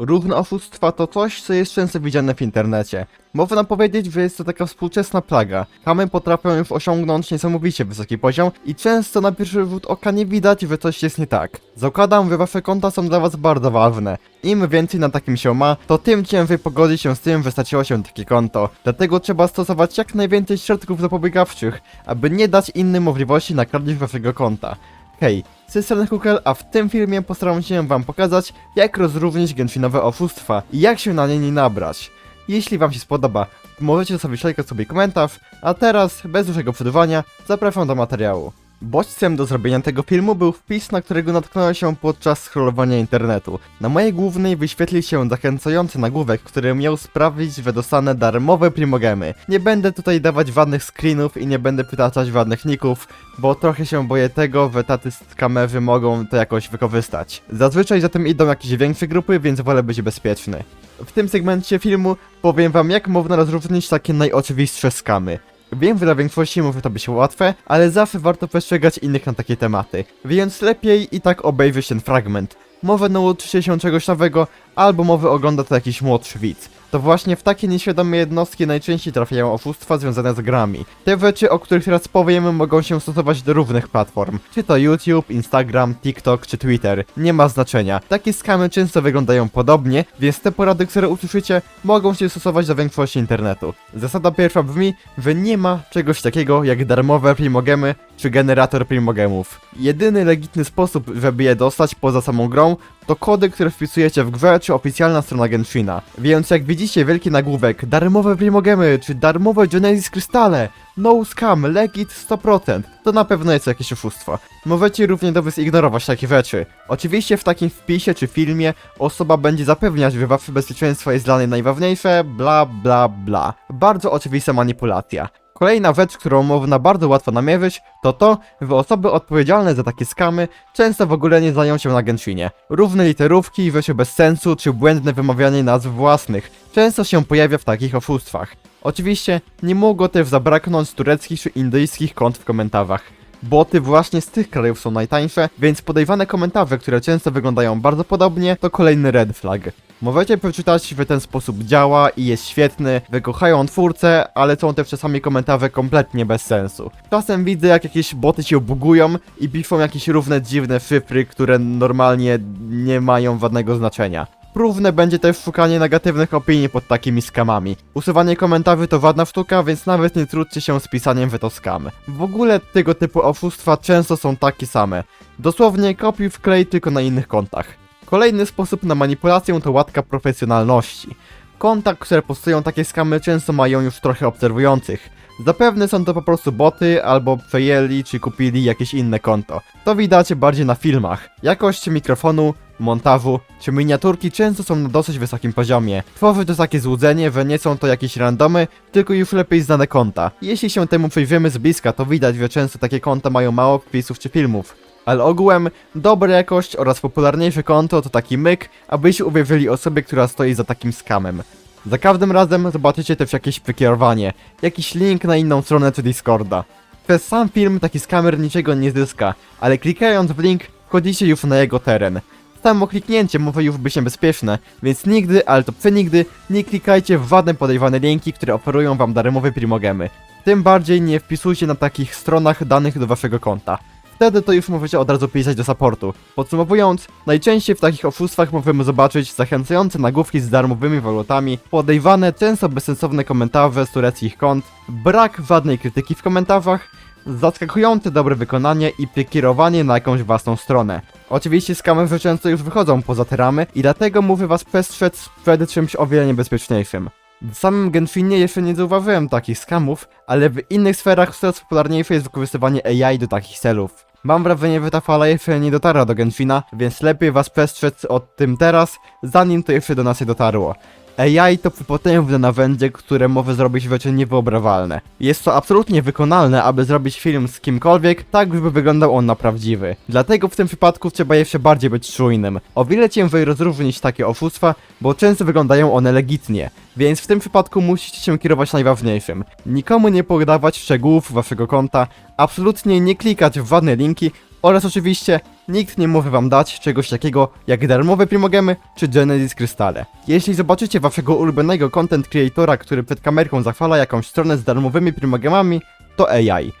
Równe oszustwa to coś, co jest często widziane w internecie. Można powiedzieć, że jest to taka współczesna plaga. Chamy potrafią już osiągnąć niesamowicie wysoki poziom i często na pierwszy rzut oka nie widać, że coś jest nie tak. Zakładam, że wasze konta są dla was bardzo ważne. Im więcej na takim się ma, to tym ciężej pogodzić się z tym, że straciło się takie konto. Dlatego trzeba stosować jak najwięcej środków zapobiegawczych, aby nie dać innym możliwości na kradzież waszego konta. Hej, z tej strony Kukel, a w tym filmie postaram się wam pokazać, jak rozróżnić gęsinowe oszustwa i jak się na nie nie nabrać. Jeśli wam się spodoba, możecie zostawić lajka sobie komentarz, a teraz, bez dłuższego przedłużania, zapraszam do materiału. Bodźcem do zrobienia tego filmu był wpis, na którego natknąłem się podczas scrollowania internetu. Na mojej głównej wyświetlił się zachęcający nagłówek, który miał sprawić, że dostanę darmowe primogemy. Nie będę tutaj dawać żadnych screenów i nie będę przytaczać żadnych ników, bo trochę się boję tego, że tacy skamerzy mogą to jakoś wykorzystać. Zazwyczaj za tym idą jakieś większe grupy, więc wolę być bezpieczny. W tym segmencie filmu powiem wam jak można rozróżnić takie najoczywistsze skamy. Wiem, że dla większości może to być łatwe, ale zawsze warto przestrzegać innych na takie tematy, więc lepiej i tak obejrzyj ten fragment. Może nauczycie się czegoś nowego, albo może ogląda to jakiś młodszy widz. To właśnie w takie nieświadome jednostki najczęściej trafiają oszustwa związane z grami. Te rzeczy, o których teraz powiem, mogą się stosować do równych platform. Czy to YouTube, Instagram, TikTok czy Twitter. Nie ma znaczenia. Takie skamy często wyglądają podobnie, więc te porady, które usłyszycie, mogą się stosować do większości internetu. Zasada pierwsza brzmi, że nie ma czegoś takiego jak darmowe primogemy czy generator primogemów. Jedyny legitny sposób, żeby je dostać poza samą grą, to kody, które wpisujecie w grze czy oficjalna strona Genshina. Więc jak widzicie wielki nagłówek, darmowe primogemy czy darmowe Genesis krystale, no scam, legit 100%, to na pewno jest jakieś oszustwo. Możecie równie dobrze zignorować takie rzeczy. Oczywiście w takim wpisie czy filmie osoba będzie zapewniać, że wasze bezpieczeństwo jest dla niej najważniejsze, bla bla bla. Bardzo oczywista manipulacja. Kolejna rzecz, którą można bardzo łatwo namierzyć, to to, że osoby odpowiedzialne za takie skamy często w ogóle nie znają się na Genshinie. Równe literówki, rzeczy bez sensu czy błędne wymawianie nazw własnych często się pojawia w takich oszustwach. Oczywiście nie mogło też zabraknąć tureckich czy indyjskich kont w komentarzach. Boty właśnie z tych krajów są najtańsze, więc podejrzane komentarze, które często wyglądają bardzo podobnie, to kolejny red flag. Możecie przeczytać, że ten sposób działa i jest świetny, wykochają twórcę, ale są też czasami komentarze kompletnie bez sensu. Czasem widzę, jak jakieś boty się bugują i piszą jakieś równe dziwne szyfry, które normalnie nie mają żadnego znaczenia. Równe będzie też szukanie negatywnych opinii pod takimi skamami. Usuwanie komentarzy to ładna sztuka, więc nawet nie trudźcie się z pisaniem, że to skam. W ogóle tego typu oszustwa często są takie same. Dosłownie kopiuj wklej tylko na innych kontach. Kolejny sposób na manipulację to łatka profesjonalności. Konta, które postują takie skamy często mają już trochę obserwujących. Zapewne są to po prostu boty, albo przejęli czy kupili jakieś inne konto. To widać bardziej na filmach. Jakość mikrofonu, montażu czy miniaturki często są na dosyć wysokim poziomie. Tworzy to takie złudzenie, że nie są to jakieś randomy, tylko już lepiej znane konta. Jeśli się temu przyjrzymy z bliska, to widać, że często takie konta mają mało wpisów czy filmów. Ale ogółem, dobra jakość oraz popularniejsze konto to taki myk, abyście uwierzyli osobie, która stoi za takim skamem. Za każdym razem zobaczycie też jakieś wykierowanie, jakiś link na inną stronę czy Discorda. Przez sam film taki skamer niczego nie zyska, ale klikając w link wchodzicie już na jego teren. Samo kliknięcie może już być niebezpieczne, więc nigdy, ale to przenigdy, nie klikajcie w żadne podejrzane linki, które oferują wam darmowe primogemy. Tym bardziej nie wpisujcie na takich stronach danych do waszego konta. Wtedy to już możecie od razu pisać do supportu. Podsumowując, najczęściej w takich oszustwach możemy zobaczyć zachęcające nagłówki z darmowymi walutami, podejrwane, często bezsensowne komentarze z tureckich kont, brak żadnej krytyki w komentarzach, zaskakujące dobre wykonanie i przekierowanie na jakąś własną stronę. Oczywiście skamerzy często już wychodzą poza te ramy i dlatego mówię was przestrzec przed czymś o wiele niebezpieczniejszym. W samym Genshinie jeszcze nie zauważyłem takich skamów, ale w innych sferach coraz popularniejsze jest wykorzystywanie AI do takich celów. Mam wrażenie, że ta fala jeszcze nie dotarła do Genshina, więc lepiej was przestrzec o tym teraz, zanim to jeszcze do nas nie dotarło. AI to potężne narzędzie, które może zrobić rzeczy niewyobrażalne. Jest to absolutnie wykonalne, aby zrobić film z kimkolwiek, tak żeby wyglądał on na prawdziwy. Dlatego w tym przypadku trzeba jeszcze bardziej być czujnym. O wiele ciężej rozróżnić takie oszustwa, bo często wyglądają one legitnie. Więc w tym przypadku musicie się kierować najważniejszym. Nikomu nie podawać szczegółów waszego konta, absolutnie nie klikać w żadne linki, Oraz oczywiście nikt nie może wam dać czegoś takiego jak darmowe primogemy czy Genesis Krystale. Jeśli zobaczycie waszego ulubionego content creatora, który przed kamerką zachwala jakąś stronę z darmowymi primogemami, to AI.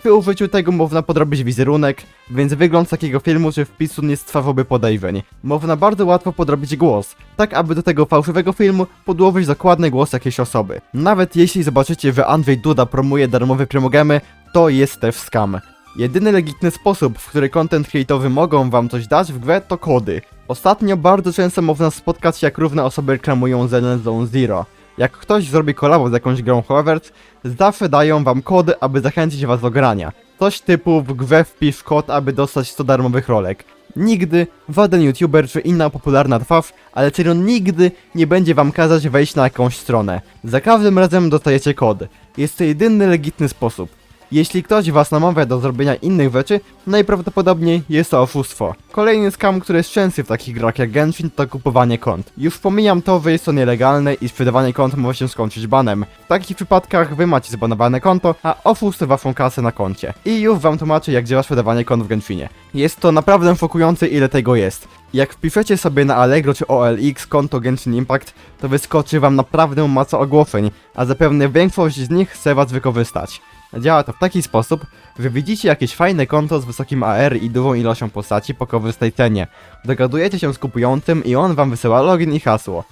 Przy użyciu tego można podrobić wizerunek, więc wygląd takiego filmu czy wpisu nie stwarzałby podejrzeń. Można bardzo łatwo podrobić głos, tak aby do tego fałszywego filmu podłożyć dokładny głos jakiejś osoby. Nawet jeśli zobaczycie, że Andrzej Duda promuje darmowe promogemy, to jest też scam. Jedyny legitny sposób, w który content creatorzy mogą wam coś dać w grze to kody. Ostatnio bardzo często można spotkać jak równe osoby reklamują Zenless Zone Zero. Jak ktoś zrobi kolabo z jakąś grą However's, zawsze dają wam kody, aby zachęcić was do grania. Coś typu w grze wpisz kod, aby dostać 100 darmowych rolek. Nigdy żaden youtuber czy inna popularna twarz, ale serio nigdy nie będzie wam kazać wejść na jakąś stronę. Za każdym razem dostajecie kod. Jest to jedyny legitny sposób. Jeśli ktoś was namawia do zrobienia innych rzeczy, najprawdopodobniej jest to oszustwo. Kolejny skam, który jest częsty w takich grach jak Genshin to kupowanie kont. Już pomijam to, że jest to nielegalne i sprzedawanie kont może się skończyć banem. W takich przypadkach wy macie zbanowane konto, a oszust waszą kasę na koncie. I już wam tłumaczę jak działa sprzedawanie kont w Genshinie. Jest to naprawdę szokujące ile tego jest. Jak wpiszecie sobie na Allegro czy OLX konto Genshin Impact, to wyskoczy wam naprawdę masa ogłoszeń, a zapewne większość z nich chce was wykorzystać. Działa to w taki sposób, że widzicie jakieś fajne konto z wysokim AR i dużą ilością postaci po korzystnej cenie. Dogadujecie się z kupującym i on wam wysyła login i hasło.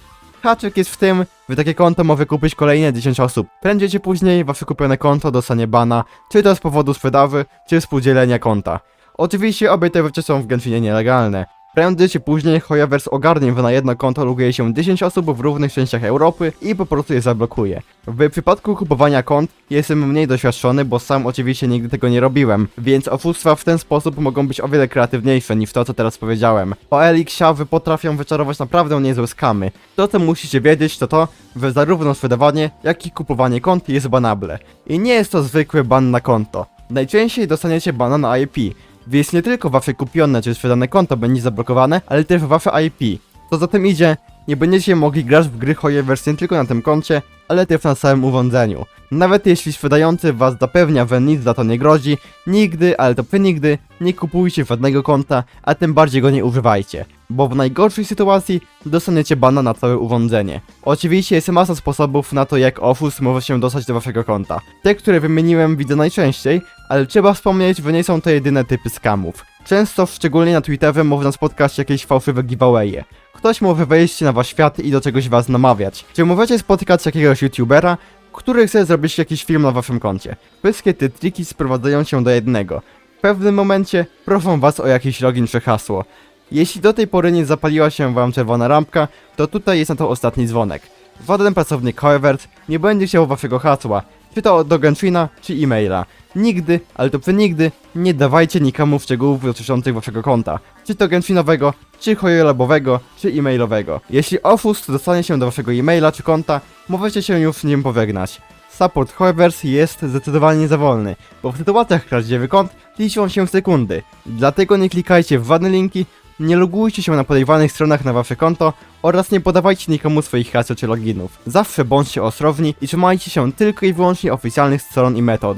Haczyk jest w tym, że takie konto może kupić kolejne 10 osób. Prędzej czy później wasze kupione konto dostanie bana, czy to z powodu sprzedaży, czy współdzielenia konta. Oczywiście obie te rzeczy są w Genshinie nielegalne. Prędzej czy później Hoyoverse ogarnie, na jedno konto loguje się 10 osób w różnych częściach Europy i po prostu je zablokuje. W przypadku kupowania kont jestem mniej doświadczony, bo sam oczywiście nigdy tego nie robiłem, więc oszustwa w ten sposób mogą być o wiele kreatywniejsze niż to, co teraz powiedziałem. OLX siawy potrafią wyczarować naprawdę niezłe skamy. To, co musicie wiedzieć, to to, że zarówno sprzedawanie, jak i kupowanie kont jest banable. I nie jest to zwykły ban na konto. Najczęściej dostaniecie bana na IP, więc nie tylko wasze kupione czy sprzedane konto będzie zablokowane, ale też wasze IP. Co za tym idzie, nie będziecie mogli grać w gry Hoyoverse nie tylko na tym koncie, ale też na całym urządzeniu. Nawet jeśli sprzedający was zapewnia, że nic za to nie grozi, nigdy, ale to nigdy, nie kupujcie żadnego konta, a tym bardziej go nie używajcie. Bo w najgorszej sytuacji dostaniecie bana na całe urządzenie. Oczywiście jest masa sposobów na to, jak oszust może się dostać do waszego konta. Te, które wymieniłem widzę najczęściej, ale trzeba wspomnieć, że nie są to jedyne typy skamów. Często, szczególnie na Twitterze, można spotkać jakieś fałszywe giveawaye. Ktoś może wejść na wasz świat i do czegoś was namawiać. Czy możecie spotykać jakiegoś youtubera, który chce zrobić jakiś film na waszym koncie? Wszystkie te triki sprowadzają się do jednego. W pewnym momencie proszą was o jakiś login czy hasło. Jeśli do tej pory nie zapaliła się wam czerwona lampka, to tutaj jest na to ostatni dzwonek. Żaden pracownik Howeverse nie będzie chciał waszego hasła, czy to do Genshina, czy e-maila. Nigdy, ale to nigdy, nie dawajcie nikomu szczegółów dotyczących waszego konta. Czy to Genshinowego, czy Hoyolabowego, czy e-mailowego. Jeśli oszust dostanie się do waszego e-maila czy konta, możecie się już z nim pożegnać. Support Howeverse jest zdecydowanie za wolny, bo w sytuacjach kradzieży kont liczą się sekundy. Dlatego nie klikajcie w żadne linki, nie logujcie się na podejrzanych stronach na wasze konto oraz nie podawajcie nikomu swoich haseł czy loginów. Zawsze bądźcie ostrożni i trzymajcie się tylko i wyłącznie oficjalnych stron i metod.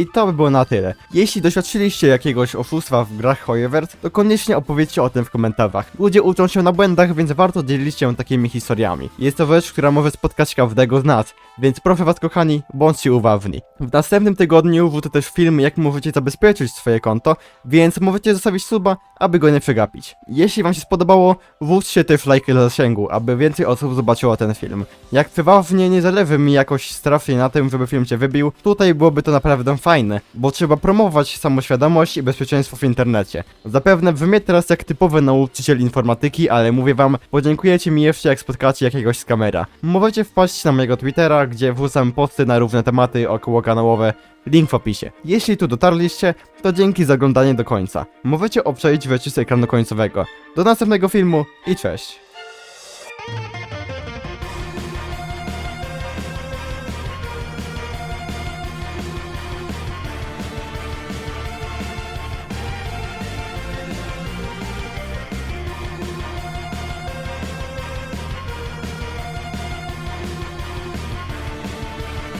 I to by było na tyle. Jeśli doświadczyliście jakiegoś oszustwa w grach Hoyoverse, to koniecznie opowiedzcie o tym w komentarzach. Ludzie uczą się na błędach, więc warto dzielić się takimi historiami. Jest to rzecz, która może spotkać każdego z nas, więc proszę was kochani, bądźcie uważni. W następnym tygodniu wrócę też film, jak możecie zabezpieczyć swoje konto, więc możecie zostawić suba, aby go nie przegapić. Jeśli wam się spodobało, włóżcie też lajkę dla zasięgu, aby więcej osób zobaczyło ten film. Jak prywatnie nie zależy mi jakoś strasznie na tym, żeby film cię wybił, tutaj byłoby to naprawdę fajne, bo trzeba promować samoświadomość i bezpieczeństwo w internecie. Zapewne wy mnie teraz jak typowy nauczyciel informatyki, ale mówię wam, podziękujecie mi jeszcze jak spotkacie jakiegoś z kamera. Możecie wpaść na mojego Twittera, gdzie wrzucam posty na różne tematy około kanałowe, link w opisie. Jeśli tu dotarliście, to dzięki za oglądanie do końca. Możecie obczaić z ekranu końcowego. Do następnego filmu i cześć!